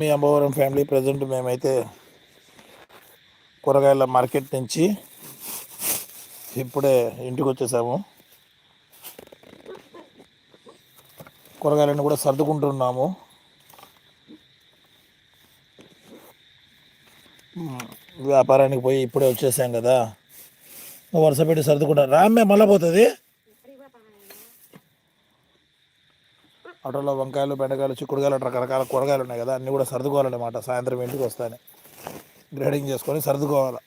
మీ Ambavaram family present మేమైతే కూరగాయల market నుంచి ఇప్పుడే ఇంటికి వచ్చేసాము. కూరగాయలను కూడా సర్దుకుంటున్నాము. వ్యాపారానికి పోయి ఇప్పుడే వచ్చేసాం కదా. వరుస పెట్టి సర్దుకుంటాం రామ్మే మళ్ళీ పోతుంది? ఆటోలో వంకాయలు బెండకాయలు చిక్కుడుకాయలు రకరకాల కూరగాయలు ఉన్నాయి కదా అన్నీ కూడా సర్దుకోవాలన్నమాట. సాయంత్రం ఇంటికి వస్తాను. గ్రేడింగ్ చేసుకొని సర్దుకోవాలి.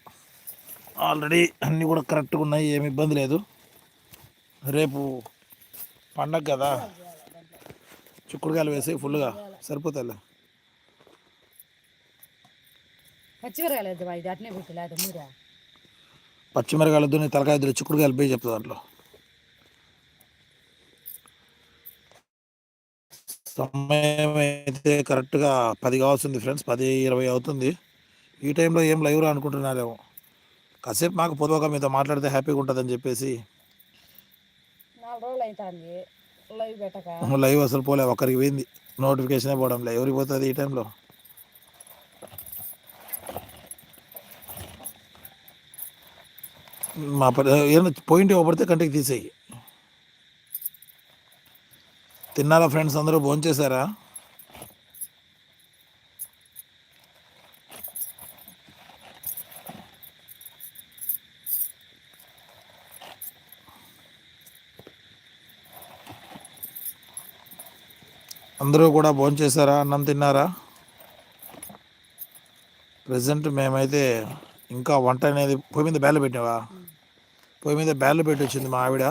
ఆల్రెడీ అన్నీ కూడా కరెక్ట్గా ఉన్నాయి ఏమి ఇబ్బంది లేదు. రేపు పండగ కదా. చిక్కుడుకాయలు వేసి ఫుల్గా. సరిపోతాయి పచ్చిమిరకాయలు దున్ని తలకాయ దున్ని చిక్కుడుకాయలు పోయి చెప్తా దాంట్లో. సమయం అయితే కరెక్ట్గా పది కావాల్సింది ఫ్రెండ్స్ పది ఇరవై అవుతుంది. ఈ టైంలో ఏం లైవ్రా అనుకుంటున్నారేమో కాసేపు మాకు పొద్దుగా మీతో మాట్లాడితే హ్యాపీగా ఉంటుందని చెప్పేసి. లైవ్ అసలు పోలే ఒక్కరికి పోయింది. నోటిఫికేషనే పోవడం లేదు ఎవరికి పోతుంది ఈ టైంలో? మా పాయింట్ ఇవ్వబడితే కంటికి తీసేయి. తిన్నారా ఫ్రెండ్స్? అందరూ భోంచేశారా? అందరూ కూడా భోంచేశారా? అన్నం తిన్నారా? ప్రజెంట్ మేమైతే ఇంకా వంట అనేది పొయ్యి మీద బ్యాలు పెట్టినావా? పొయ్యి మీద బ్యాలు పెట్టి వచ్చింది మా ఆవిడ.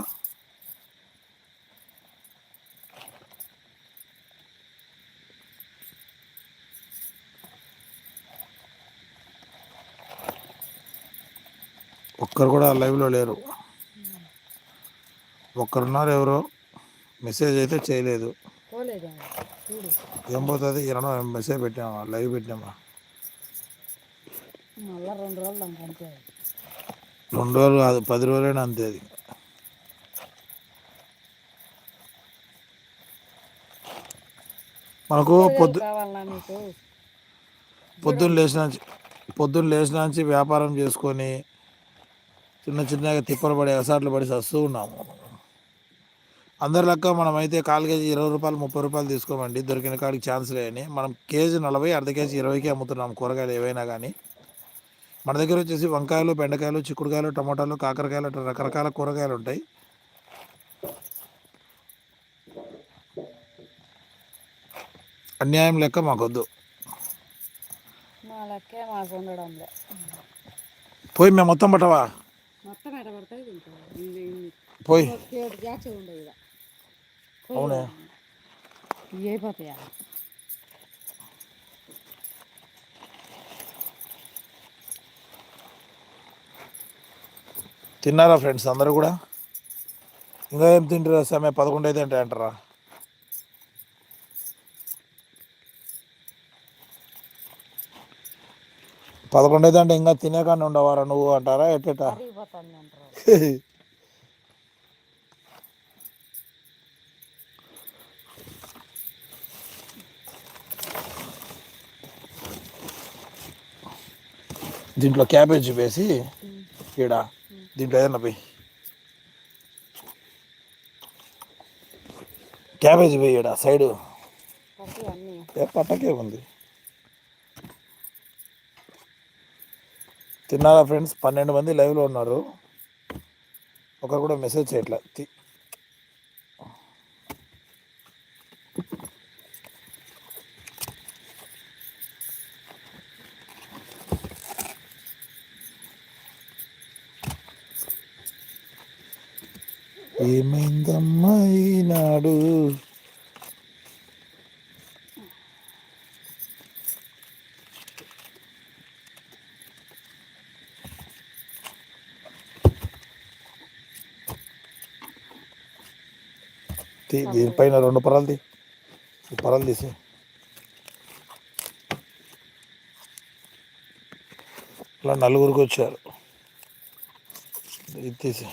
ఒక్కరు కూడా లైవ్లో లేరు. ఒక్కరున్నారు ఎవరో మెసేజ్ అయితే చేయలేదు. ఏం పోతుంది? ఇరవై మెసేజ్ పెట్టామా? లైవ్ పెట్టామా? రెండు రోజులు కాదు పది రోజులైనా అంతే అది. మనకు పొద్దు పొద్దున్న లేచిన పొద్దున్న లేచిన వ్యాపారం చేసుకొని చిన్న చిన్నగా తిప్పలు పడి ఎసాట్లు పడి వస్తూ ఉన్నాము అందరి లెక్క మనం అయితే కాలు కేజీ ఇరవై రూపాయలు ముప్పై రూపాయలు తీసుకోమండి. దొరికిన కాడికి ఛాన్స్ లేని. మనం కేజీ నలభై అర్ధ కేజీ ఇరవైకి అమ్ముతున్నాం కూరగాయలు ఏవైనా కానీ మన దగ్గర వచ్చేసి వంకాయలు బెండకాయలు చిక్కుడుకాయలు టమాటాలు కాకరకాయలు రకరకాల కూరగాయలు ఉంటాయి. అన్యాయం లెక్క మాకొద్దు. పోయి మేము మొత్తం పట్టవా? మొత్తం పోయి. అవునే? అయిపోతాయా? తిన్నారా ఫ్రెండ్స్ అందరూ కూడా? ఇంకా ఏం తింటారా సమయం పదకొండు అయితే అంటే అంటారా? పదకొండు అయితే అంటే ఇంకా తినేకాన్ని ఉండవారా నువ్వు అంటారా ఎట్టేట? దీంట్లో క్యాబేజ్ వేసి ఈడ దీంట్లో ఏదన్నా పోయి. క్యాబేజ్ పోయి ఈడ సైడు. పట్టకే ఉంది. తిన్నారా ఫ్రెండ్స్? పన్నెండు మంది లైవ్లో ఉన్నారు. ఒకరు కూడా మెసేజ్ చేయట్లే. ఏమైందమ్మా ఈనాడు? దీనిపైన రెండు పొరలు తీ. పొరలు తీసి. ఇలా నలుగురికి వచ్చారు. ఇది తీసి.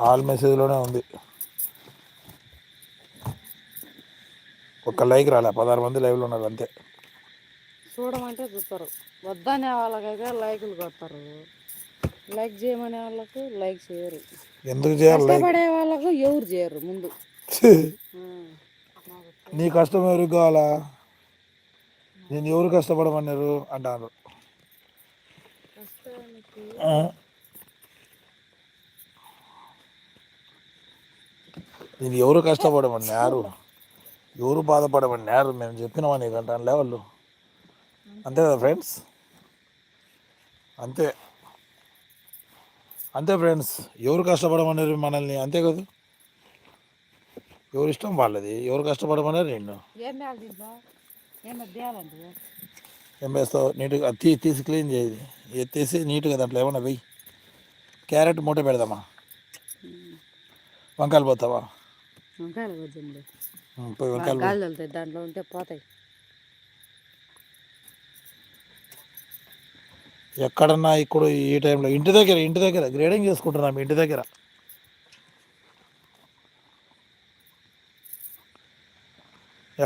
ఆల్ మెసేజ్లోనే ఉంది. ఒక్క లైక్ రాలే పదహారు మంది లైవ్లో ఉన్నారు అంతే. చూడమంటే చూస్తారు. వద్దనే వాళ్ళకైతే లైకులు కొడతారు. లైక్ చేయమనే వాళ్ళకు లైక్ చేయరు. ఎందుకు చేయాలి? కష్టపడే వాళ్ళకు ఎవరు చేయరు ముందు. నీ కష్టం ఎవరికి కావాలా? నేను ఎవరు కష్టపడమన్నారు? అంటారు? నేను ఎవరు కష్టపడమన్నారు? ఎవరు బాధపడమన్నారు? మేము చెప్పినామని అంటానులే వాళ్ళు అంతే కదా ఫ్రెండ్స్ అంతే. అంతే ఫ్రెండ్స్ ఎవరు కష్టపడమన్నారు మనల్ని అంతే కదా? ఎవరు ఇష్టం వాళ్ళది ఎవరు కష్టపడమన్నారు నిన్ను. ఏం వేస్తావు నీట్గా తీ తీసి క్లీన్ చేయి. ఎత్తేసి నీట్గా దాంట్లో ఏమన్నా వెయ్యి క్యారెట్ మూట పెడదామా? వంకాయలు పోతావా? వంకాయలు వద్దండి ఉం, పోయి వంకాయలు పో. గాలి వెళ్తాయి దాంట్లో ఉంటే పోతాయి. ఎక్కడన్నా ఇప్పుడు ఈ టైంలో ఇంటి దగ్గర ఇంటి దగ్గర గ్రేడింగ్ చేసుకుంటున్నాం ఇంటి దగ్గర.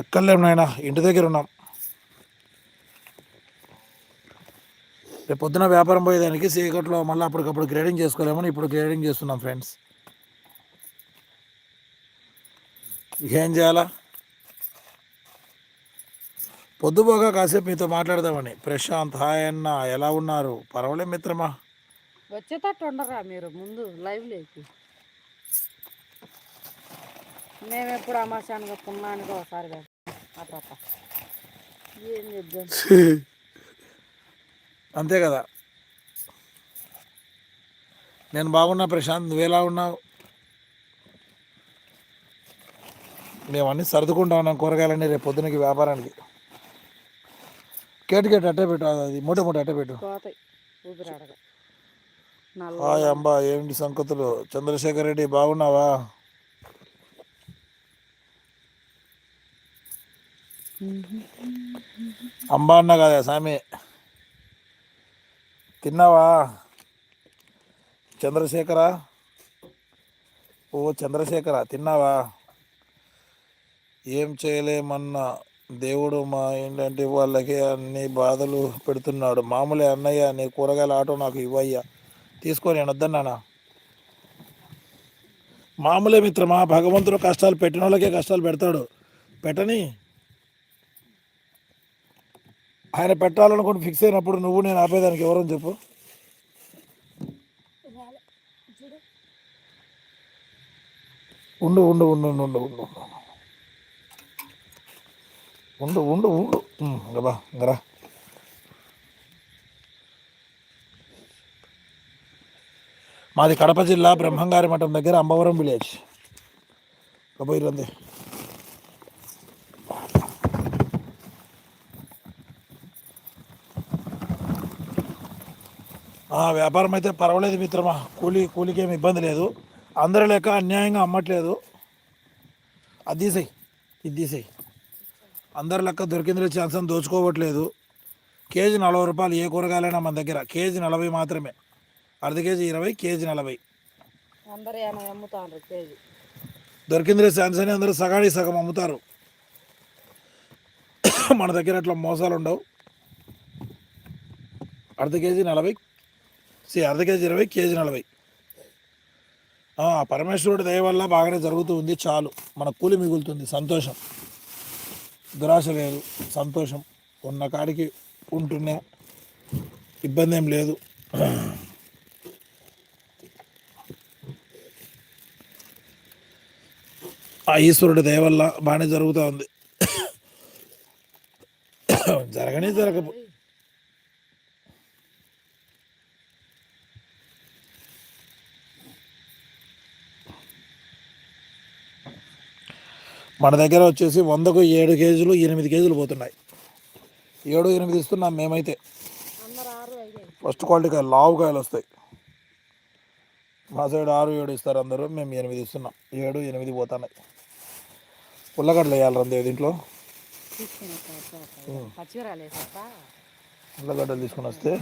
ఎక్కడలేము నాయన ఇంటి దగ్గర ఉన్నాం. రేపు పొద్దున వ్యాపారం పోయేదానికి చీకట్లో మళ్ళీ అప్పటికప్పుడు గ్రేడింగ్ చేసుకోలేమని ఇప్పుడు గ్రేడింగ్ చేస్తున్నాం ఫ్రెండ్స్. ఏం చేయాలా? పొద్దుపోగా కాసేపు మీతో మాట్లాడదామని. ప్రశాంత్ హాయ్ అన్న ఎలా ఉన్నారు? పర్వాలేదు మిత్రమా? వచ్చేటట్టు ఉండరా మీరు ముందు లైవ్ లేకి మేము ఎప్పుడు అమాశానుగా పున్నానికి ఒకసారి అట్ట. ఏం చెప్దాం అంతే కదా. నేను బాగున్నా ప్రశాంత్ నువ్వెలా ఉన్నావు? మేము అన్నీ సర్దుకుంటా ఉన్నాం కూరగాయలన్నీ రేపు పొద్దునకి వ్యాపారానికి. కేటు కేటు అట్టే పెట్టు అది మూట మూట అట్టే పెట్టు. హాయ్ అంబా ఏంటి సంగతులు? చంద్రశేఖర్ రెడ్డి బాగున్నావా? అంబా అన్న కదా సామి. తిన్నావా? చంద్రశేఖర? ఓ చంద్రశేఖర తిన్నావా? ఏం చేయలేమన్నా దేవుడు మా ఏంటంటే వాళ్ళకి అన్ని బాధలు పెడుతున్నాడు. మామూలే అన్నయ్య నీ కూరగాయల ఆటో నాకు ఇవ్వయ్యా. తీసుకొని నేను వద్దన్నానా మామూలే మిత్రమా భగవంతుడు కష్టాలు పెట్టిన వాళ్ళకే కష్టాలు పెడతాడు. పెట్టని? ఆయన పెట్టాలనుకుని ఫిక్స్ అయినప్పుడు నువ్వు నేను ఆపేదానికి ఎవరని చెప్పు. ఉండు ఉండు ఉండు ఉండు ఉండు ఉండు. ఉండు ఉండు ఉండు. ఉమ్, ఇంకరా మాది కడప జిల్లా బ్రహ్మంగారి మఠం దగ్గర అంబవరం విలేజ్. పోయి రండి. వ్యాపారం అయితే పర్వాలేదు మిత్రమా. కూలి కూలీకి ఏమి ఇబ్బంది లేదు. అందరి లేక అన్యాయంగా అమ్మట్లేదు. అది తీసేయి ఇది తీసేయి. అందరి లెక్క దొరికిందిలే ఛాన్స్ అని దోచుకోవట్లేదు. కేజీ నలభై రూపాయలు ఏ కూరగాయలైనా మన దగ్గర. కేజీ నలభై మాత్రమే. అర్ధ కేజీ ఇరవై కేజీ నలభై. దొరికిందిలే ఛాన్స్ అని అందరూ సగాడి సగం అమ్ముతారు. మన దగ్గర అట్లా మోసాలు ఉండవు. అర్ధ కేజీ నలభై సి అర్ధ కేజీ ఇరవై కేజీ నలభై. పరమేశ్వరుడి దయ వల్ల బాగానే జరుగుతూ ఉంది చాలు. మన కూలి మిగులుతుంది. సంతోషం. దురాశ లేదు సంతోషం ఉన్న కాడికి ఉంటున్నా ఇబ్బంది ఏం లేదు. ఆ ఈశ్వరుడి దయ వల్ల బాగానే జరుగుతూ ఉంది. జరగనే జరగపు మన దగ్గర వచ్చేసి వందకు ఏడు కేజీలు ఎనిమిది కేజీలు పోతున్నాయి. ఏడు ఎనిమిది ఇస్తున్నాం మేమైతే. ఫస్ట్ క్వాలిటీ కాయలు లావు కాయలు వస్తాయి. మా సైడ్ ఆరు ఏడు ఇస్తారు అందరూ మేము ఎనిమిది ఇస్తున్నాం. ఏడు ఎనిమిది పోతున్నాయి. ఉల్లగడ్డలు వేయాలి రందే దీంట్లో ఉల్లగడ్డలు తీసుకొని వస్తే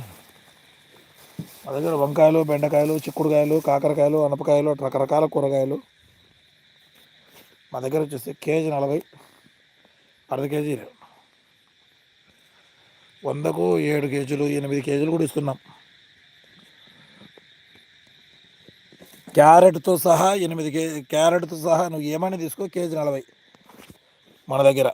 మా దగ్గర వంకాయలు బెండకాయలు చిక్కుడుకాయలు కాకరకాయలు అనపకాయలు రకరకాల కూరగాయలు. మా దగ్గర వచ్చేసి కేజీ నలభై అర్ధ కేజీలు. వందకు ఏడు కేజీలు ఎనిమిది కేజీలు కూడా ఇస్తున్నాం. క్యారెట్తో సహా ఎనిమిది కేజీ క్యారెట్తో సహా నువ్వు ఏమైనా తీసుకో కేజీ నలభై మన దగ్గర.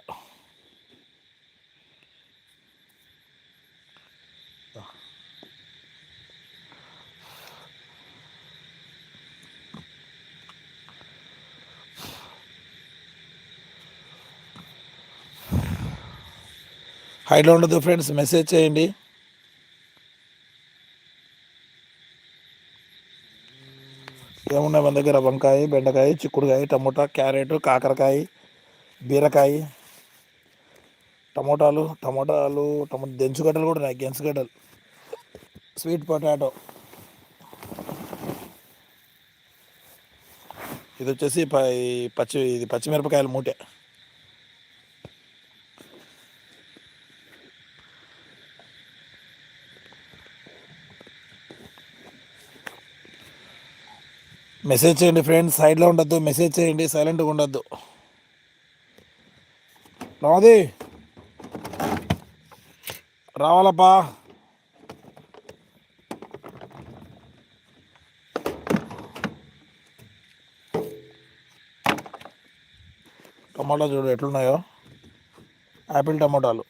హైలో ఉండదు ఫ్రెండ్స్ మెసేజ్ చేయండి. ఏమున్నాయి మన దగ్గర? వంకాయ బెండకాయ చిక్కుడుకాయ టమోటా క్యారెట్ కాకరకాయ బీరకాయ టమోటాలు టమోటాలు టమో దెంచుగడ్డలు కూడా ఉన్నాయి గెంచుగడ్డలు స్వీట్ పొటాటో. ఇది వచ్చేసి పచ్చి ఇది పచ్చిమిరపకాయలు మూటే. మెసేజ్ చేయండి ఫ్రెండ్స్ సైడ్లో ఉండొద్దు మెసేజ్ చేయండి సైలెంట్గా ఉండొద్దు. రావది. రావాలప్పా టమాటా చూడు ఎట్లున్నాయో. యాపిల్ టమాటాలు.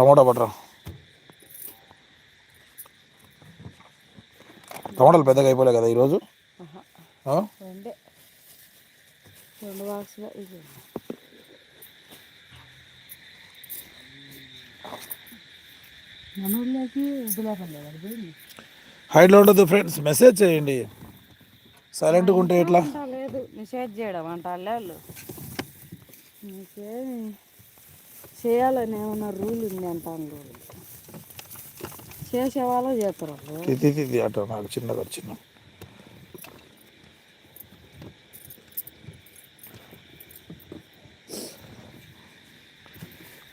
టమాటా పట్టరా టమాటాలు పెద్దగా అయిపోలే కదా ఈరోజు? రెండే. బాక్సులు హైడ్లో ఉండదు ఫ్రెండ్స్ మెసేజ్ చేయండి. సైలెంట్గా ఉంటే ఎట్లా? మెసేజ్ చేయడం అంట వాళ్ళు చేయాలని ఏమైనా రూల్ ఉంది అంటాను రూల్ చేసే వాళ్ళు చేస్తారు వాళ్ళు. ఇది అటు నాకు చిన్నగా చిన్న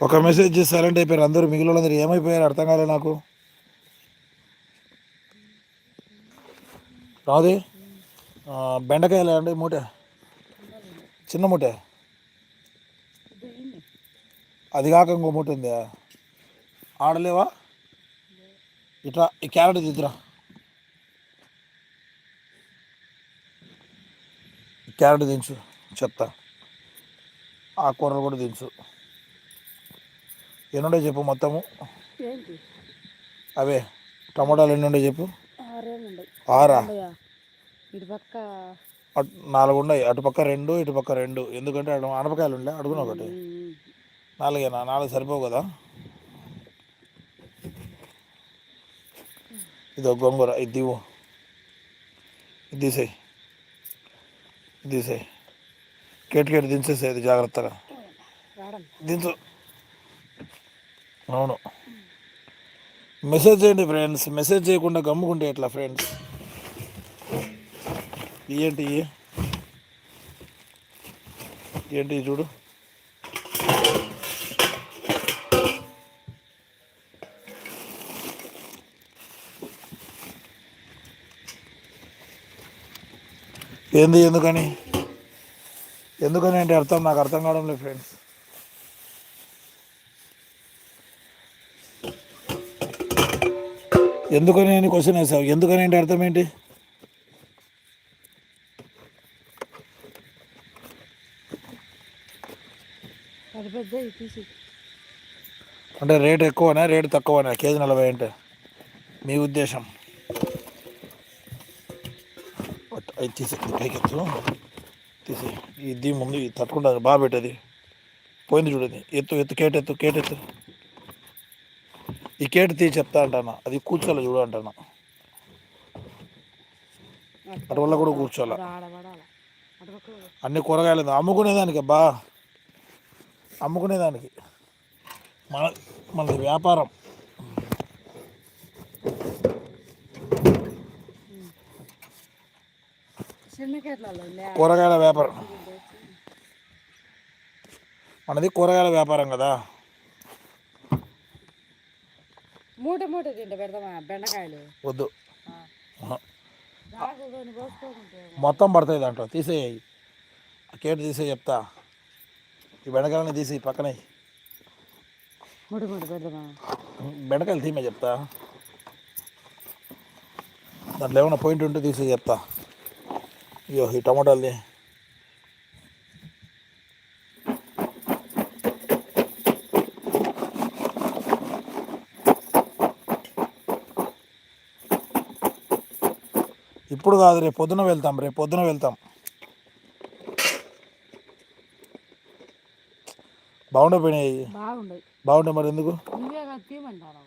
ఒక మెసేజ్ సైలెంట్ అయిపోయారు. అందరూ మిగిలిన వాళ్ళందరూ ఏమైపోయారు? అర్థం కాలేదు నాకు. రాదే. బెండకాయలు అండి మూట. చిన్న మూట. అది కాక ఇంకో మూట ఉందా? ఆడలేవా? ఇట్లా ఈ క్యారెట్ దిద్దురా. క్యారెట్ దించు చెప్తా ఆ కూరలు కూడా దించు. ఎన్నుండే చెప్పు మొత్తము. అవే టమాటాలు ఎన్నుండే చెప్పు. ఆరా? నాలుగు ఉన్నాయి అటుపక్క రెండు ఇటుపక్క రెండు. ఎందుకంటే అటు ఆనపకాయలు ఉండే అడుగున ఒకటి. నాలుగేనా? నాలుగు సరిపోవు కదా? ఇది ఒక గొంగూర ఇది దివు ఇది తీసేయి. ఇది తీసేయి. కేటు కేటు దించేసేది ఇది జాగ్రత్తగా. దించు. అవును. మెసేజ్ చేయండి ఫ్రెండ్స్. మెసేజ్ చేయకుండా గమ్ముకుంటే ఎట్లా ఫ్రెండ్స్? ఏంటి ఏంటి చూడు? ఏంది ఎందుకని? ఎందుకని అంటే అర్థం నాకు అర్థం కావడం లేదు ఫ్రెండ్స్. ఎందుకని అని క్వశ్చన్ వేసావు? ఎందుకని అంటే అర్థం ఏంటి? అంటే రేట్ ఎక్కువనా? రేటు తక్కువనా? కేజీ నలభై అంటే మీ ఉద్దేశం? అది తీసే పైకి ఎత్తు తీసే. ఇది ముందు ఇది తట్టుకుంటుంది బాగా పెట్టేది. పోయింది చూడది ఎత్తు ఎత్తు కేటు ఎత్తు కేటు ఎత్తు. ఈ కేటు తీసి చెప్తా అంటాను. అది కూర్చోాలి చూడు అంటాను. అటు వల్ల కూడా కూర్చోాలి. అన్ని కూరగాయలు అమ్ముకునేదానికి అబ్బా. అమ్ముకునేదానికి. మన మనది వ్యాపారం చిన్న కేట్లలో ఉండే కూరగాయల వ్యాపారం. మనది కూరగాయల వ్యాపారం కదా. మూట మూట తింటే పెడతామా బెండకాయలు? వద్దు. మొత్తం పడతాయి దాంట్లో. తీసేయి. ఆ కేటు తీసే చెప్తా. ఈ బెండకాయలని తీసి పక్కనే. బెండకాయలు తీమే చెప్తా. దాంట్లో ఏమైనా పాయింట్ ఉంటే తీసి చెప్తా. అయ్యో ఈ టమాటాలది ఇప్పుడు కాదు రేపు పొద్దున వెళ్తాం రేపు పొద్దున వెళ్తాం. బాగుండపోయినాయి బాగుండయి. బాగుంటాయి మరి ఎందుకు నువ్వే కదా తీయమంటారు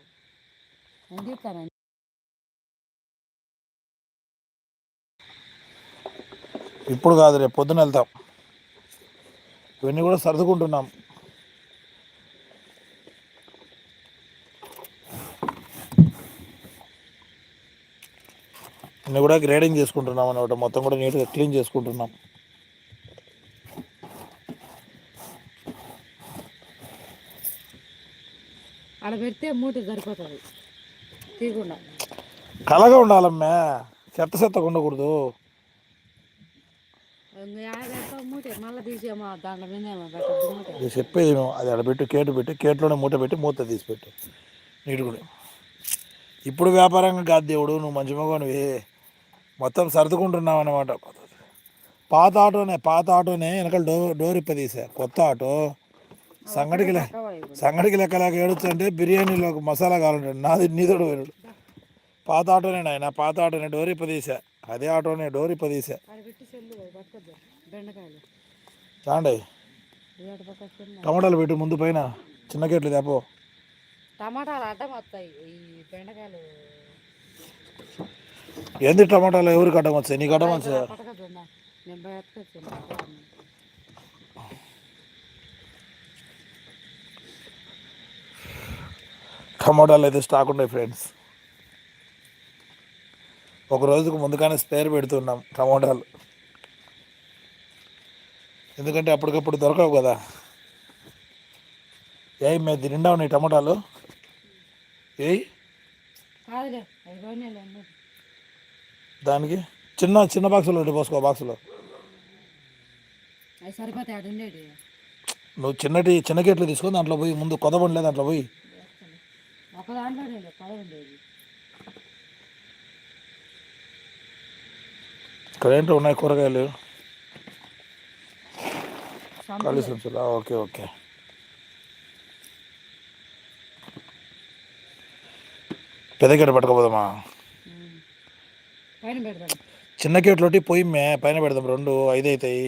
నేను తీస్తాను ఇప్పుడు కాదు రేపు పొద్దున వెళ్తాం. ఇవన్నీ కూడా సర్దుకుంటున్నాం. ఇన్ని కూడా గ్రేడింగ్ చేసుకుంటున్నాం అనమాట మొత్తం కూడా నీట్గా క్లీన్ చేసుకుంటున్నాం. ఆడ పెడితే మూట సరిపోతుంది. తీయకుండా. కలగా ఉండాలమ్మే. చెత్త చెత్తగా ఉండకూడదు ఇంకా యాభై మూట మళ్ళీ తీసేమో దాంట్లో వినేమో పెట్టద్దు మూట ఇది చెప్పేది నువ్వు అది ఆడ కేటు పెట్టి కేటులోనే మూట పెట్టి మూత తీసి పెట్టి నీటి కూడా ఇప్పుడు వ్యాపారంగా కాదు దేవుడు నువ్వు మంచి మగనివి మొత్తం సర్దుకుంటున్నావు అనమాట పాత ఆటోనే పాత ఆటోనే వెనకాల డో డోర్ ఇప్ప తీసా కొత్త ఆటో. సంగడికి సంగడికి లెక్కలాగా ఏడుస్తుంటే బిర్యానీలో ఒక మసాలా కావాలంటాడు. నాది నీతోడు వేరుడు పాత ఆటోనే నాయన పాత ఆటోనే డోర్ ఇప్ప తీసా అదే ఆటోనే డోర్ ఇప్ప తీసా చాండి. టమాటాలు పెట్టు ముందు పైన చిన్న గేట్లు తేపో. టమాటాలు అడ్డం వస్తాయి ఈ బెండకాయలు. ఏంది టమాటాలు? ఎవరికి అడ్డం వచ్చాయి నీకు అడ్డం వచ్చాయి టమాటాలు అయితే స్టాక్ ఉన్నాయి ఫ్రెండ్స్. ఒక రోజుకు ముందుగానే స్పేర్ పెడుతున్నాం టమాటాలు. ఎందుకంటే అప్పటికప్పుడు దొరకవు కదా. ఏ మేము నిండా ఉన్నాయి టమాటాలు. అన్నీ. దానికి చిన్న చిన్న బాక్సులో ఒకటి పోసుకో బాక్సులో నువ్వు చిన్నటి చిన్న గేట్లు తీసుకొని దాంట్లో పోయి ముందు కొదబండి దాంట్లో పోయి ఒక దాంట్లోనే పద ఉండేది ఇక్కడ ఏంటో ఉన్నాయి కూరగాయలు. ఖాళీ సంచులు. Okay okay. పెద్ద గేట పట్టుకోపోదామా? చిన్న గేట్లోటి పోయి మే పైన పెడదాం. రెండు ఐదు అవుతాయి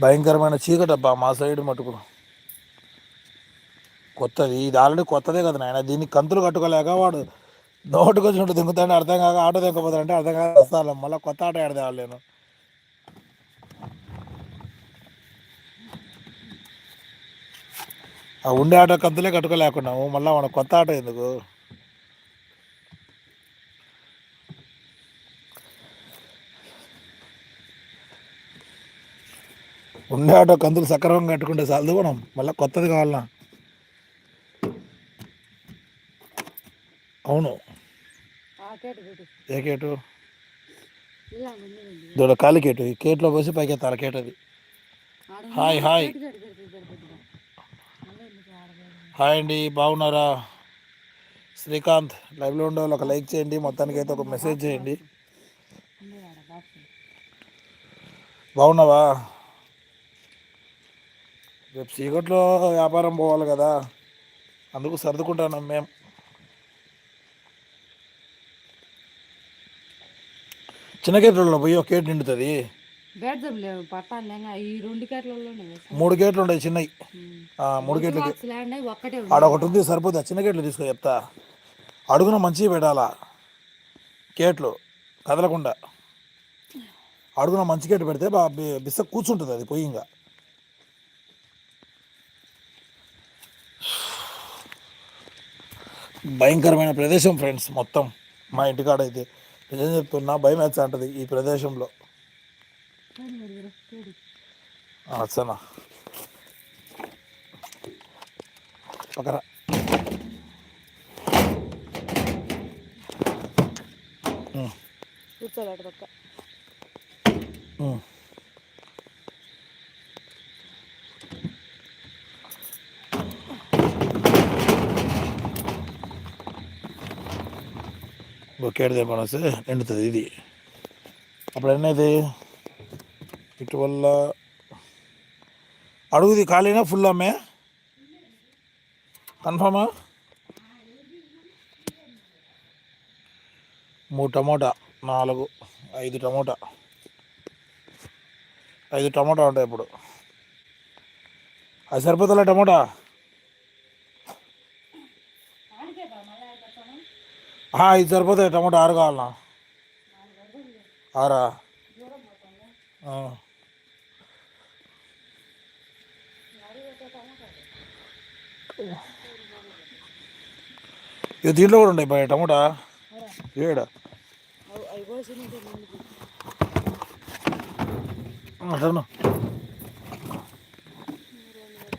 భయంకరమైన చీకటబ్బా మా సైడ్ మటుకు. కొత్తది. ఇది ఆల్రెడీ కొత్తదే కదా నాయన. దీన్ని కంతులు కట్టుకోలేక వాడు నోటుకు వచ్చినట్టు దింగుతాడు అర్థం కాక ఆటో దింకపోతాడంటే అర్థం కాక వస్తాను. మళ్ళీ కొత్త ఆట ఆడదే నేను. ఆ ఉండే ఆటో కంతులే కట్టుకోలేకున్నాము. మళ్ళీ మన కొత్త ఆట ఎందుకు? ఉండే ఆటో కంతులు సక్రమంగా కట్టుకుంటే చాలదు మనం. మళ్ళీ కొత్తది కావాలన్నా అవును. ఏ కేటు? దూడ కాలి కేటు. ఈ కేట్లో పోసి పైకి ఎత్తాలి కేటు అది. Hi hi. హాయ్ అండి బాగున్నారా? శ్రీకాంత్ లైవ్లో ఉండే వాళ్ళు ఒక లైక్ చేయండి. మొత్తానికి అయితే ఒక మెసేజ్ చేయండి. బాగున్నావా? రేపు చీకట్లో వ్యాపారం పోవాలి కదా. అందుకు సర్దుకుంటాను మేము చిన్న గేట్లలో పోయి ఒక గేట్ నిండుతుంది. మూడు గేట్లు ఉంటాయి చిన్నవి మూడు గేట్లు ఒక్కటే ఉంది. సరిపోతుంది చిన్న గేట్లు తీసుకో చెప్తా. అడుగున మంచిగా పెట్టాలా? గేట్లు కదలకుండా. అడుగున మంచి గట్టి పెడితే బిస్స కూర్చుంటుంది అది పొయ్యి ఇంకా. భయంకరమైన ప్రదేశం ఫ్రెండ్స్ మొత్తం. మా ఇంటికాడ అయితే. నిజం చెప్తున్నా భయం వేస్తా ఉంటుంది ఈ ప్రదేశంలో. అచ్చనా. పక్కన. కూర్చోలే అటు పక్క ఉమ్. బొక్కేడు వస్తే ఎండుతుంది ఇది అప్పుడు ఎన్నైతే ఇటు వల్ల అడుగుది ఖాళీనా ఫుల్ అమ్మే కన్ఫర్మా మూడు టమోటా నాలుగు ఐదు టమోటా ఐదు టమోటా ఉంటాయి ఇప్పుడు అది సరిపోతుందా టమోటా ఇది సరిపోతాయి టమోటా ఆరు కావాలన్నా. ఆరా? ఇది ఇక దీంట్లో కూడా ఉన్నాయి బాయ్ టమాటా? ఏడా?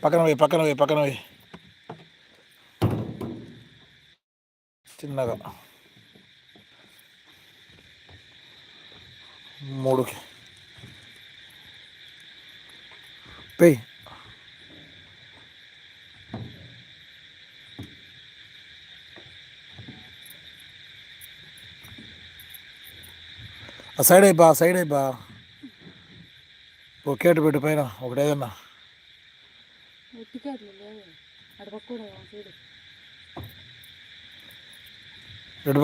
పక్కన పోయి పక్కన పోయి పక్కన పోయి. చిన్నగా. మూడుకి పెయ్. ఆ సైడ్ అయిపా సైడ్ అయిపా. ఒకేటి పెట్టు పైన ఒకటి టికెట్లు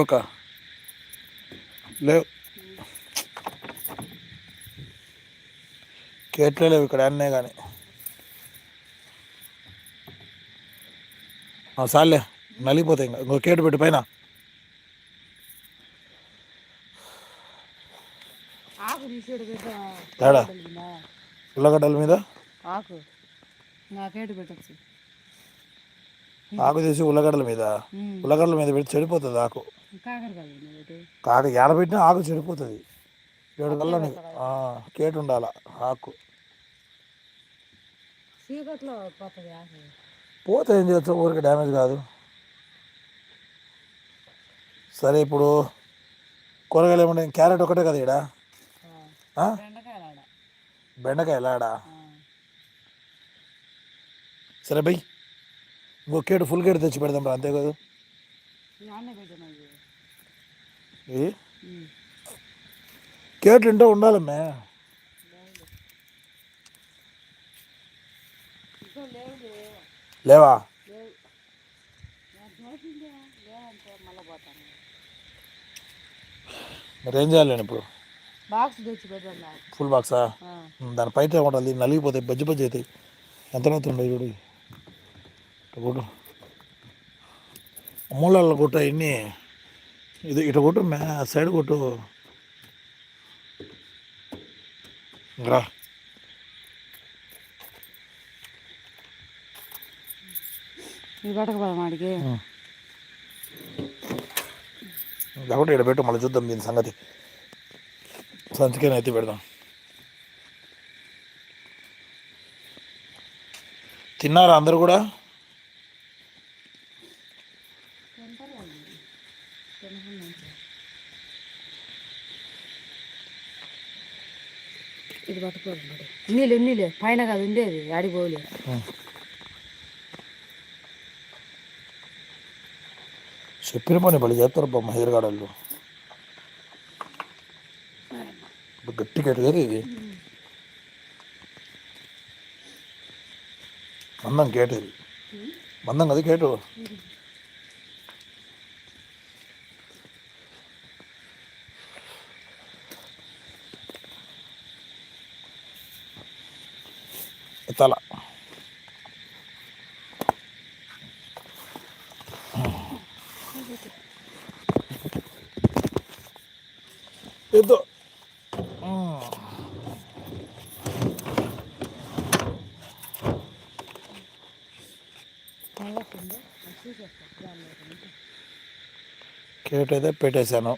లేవు. కేట్లే లేవు ఇక్కడ అన్నే కానీ సార్లే నలిగిపోతాయి ఇంకా. ఇంకో కేటు పెట్టు పైన. తేడా ఉల్లగడ్డల మీద. ఆకు నాకేటు పెట్టచ్చు. ఆకు తీసి ఉల్లగడ్డల మీద ఉల్లగడ్డల మీద పెట్టి చెడిపోతుంది ఆకు. కాక ఏడ పెట్టినా ఆకు చెడిపోతుంది. ఏడు కల్లా కేటు ఉండాల ఆకు. పోతే ఏం చేస్తావు? ఊరికి డ్యామేజ్ కాదు. సరే ఇప్పుడు కూరగాయలు ఏమున్నాయి? క్యారెట్ ఒకటే కదా ఇక్కడ ఆ. బెండకాయలు ఆడ. బెండకాయలు ఆడ? ఆ. సరే బై. ఇంకో కేటు ఫుల్ కేటు తెచ్చి పెడదాం రా అంతే కదా. ఇది. కేట్లు ఇంటో ఉండాలమ్మే. లేవు? మరి ఏం చేయాలి నేను ఇప్పుడు? బాక్స్. ఫుల్ బాక్సా. దాని పైట ఉంటుంది నలిగిపోతాయి బజ్జి బజ్జి అవుతాయి. ఎంత అవుతుండే చూడు. మూలాల్లో కొట్టు ఇన్ని ఇది ఇటు కొట్టు మే సైడ్ కొట్టు. రా. కాబట్టి ఇక్కడ పెట్టు మళ్ళీ చూద్దాం దీని సంగతి. సంచికని ఎత్తి పెడదాం. తిన్నారా అందరు కూడా ఇది పట్టుకోదు మరి ఉన్నీలే పైన కాదు ఉండేది ఆడిపోలే చెప్పిన పని బలి చేస్తారు బొమ్మ హైదరాబాద్లో. గట్టి కట్టు కదా ఇది. మందం కేటు ఇది. మందం కదా కేటు ఎత్తాల ఉంది. కేట్ అయితే పెట్టేశాను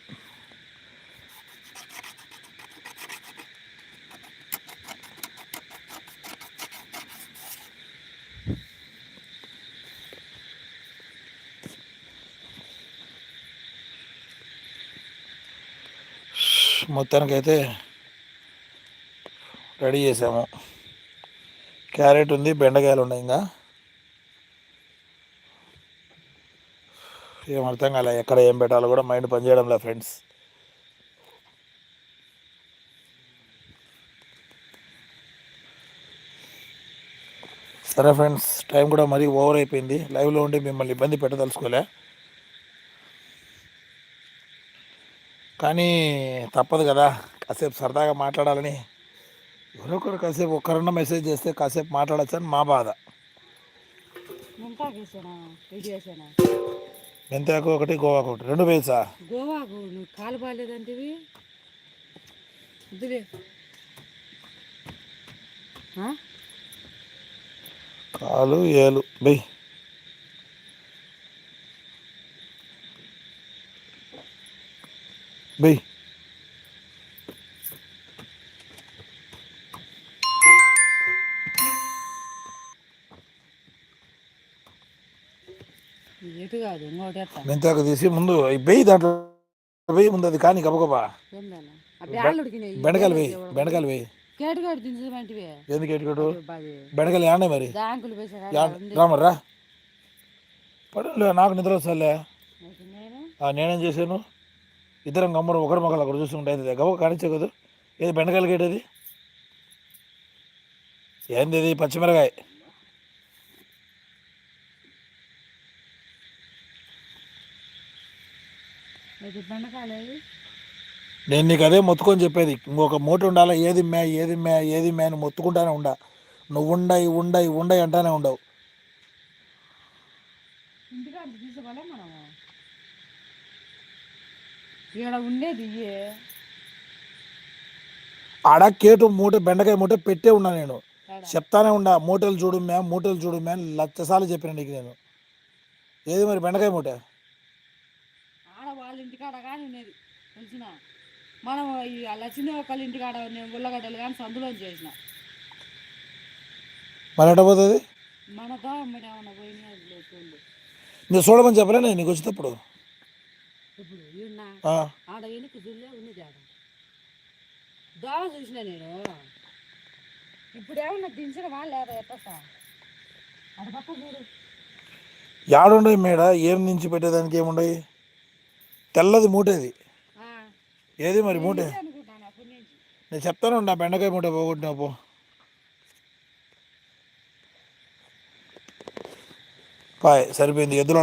మొత్తానికైతే రెడీ చేసాము. క్యారెట్ ఉంది బెండకాయలు ఉన్నాయి ఇంకా. ఏం అర్థం కాలే ఎక్కడ ఏం పెట్టాలో కూడా మైండ్ పనిచేయడం లేదు ఫ్రెండ్స్. సరే ఫ్రెండ్స్ టైం కూడా మరీ ఓవర్ అయిపోయింది. లైవ్లో ఉండి మిమ్మల్ని ఇబ్బంది పెట్టదలుచుకోలే. కానీ తప్పదు కదా. కాసేపు సరదాగా మాట్లాడాలని. ఎవరో ఒకరు కాసేపు ఒక్కరన్నా మెసేజ్ చేస్తే కాసేపు మాట్లాడచ్చు అని మా బాధ. ముంతాకు ఒకటి గోవాకు ఒకటి. రెండు వేసా? గోవాకు నువ్వు కాలు బాగాలేదంటివి? కాలు ఏలు. బెయ్. ఎత్తా. మెంతాకు తీసి ముందు ఈ బెయ్యి దాంట్లో వెయ్యి ముందు అది కానీ గబగబా. బెండకాయలు వేయి బెండకాయలు వేయి. కేటుగాడు దించమంటివి ఎందుకు బాది బెండకాయలు ఆడే మరి? రామర్రా. పడులే నాకు నిద్ర వస్తాలే ఆ, నేనేం చేశాను? ఇద్దరం గమ్మరు ఒకరి మొక్కలు అక్కడ చూస్తుంటే అది గవ కానిచ్చే కదా? ఏది బెండకాయలు గేటది ఏంది ఇది? పచ్చిమిరకాయ. నేను నీకు అదే మొత్తుకొని చెప్పేది. ఇంకొక మూట ఉండాలి? ఏది మే ఏది మే ఏది మే అని మొత్తుకుంటానే ఉండా. నువ్వు ఉండయి ఉండయి ఉండయి అంటానే ఉండవు. ఇక్కడ ఉండేది ఆడ కేటు మూట బెండకాయ మూట పెట్టే ఉన్నా నేను. చెప్తానే ఉండా మూటలు చూడు మ్యామ్ మూటలు చూడు మ్యామ్ లచ్చసార్లు చెప్పిన నీకు నేను. ఏది మరి బెండకాయ మూట? ఆడ వాళ్ళ ఇంటికాడ కానీ ఉండేది తెలిసిన? మనం ఈ లక్ష్మీ ఒకళ్ళ ఇంటికాడ నేను ఉల్లగడ్డలు కానీ సందులో చేసిన. మరి పోతుంది? మనతో మరి ఏమన్నా పోయినా చూడు నేను చూడమని చెప్పలే నేను నీకు వచ్చేటప్పుడు. ఇప్పుడు ఆడ వెనుక చూడలే ఉన్నది ఆడ చూసిన నేను. ఇప్పుడు ఏమన్నా లేదా అడ పక్క చూడు. యాడుండయి మేడ? ఏం నుంచి పెట్టేదానికి ఏముండయి? తెల్లది మూటేది. ఏది మరి మూట? నేను చెప్తాను ఉండా బెండకాయ మూట పోగొట్టినా పో. పాయ్ సరిపోయింది. ఎద్దులో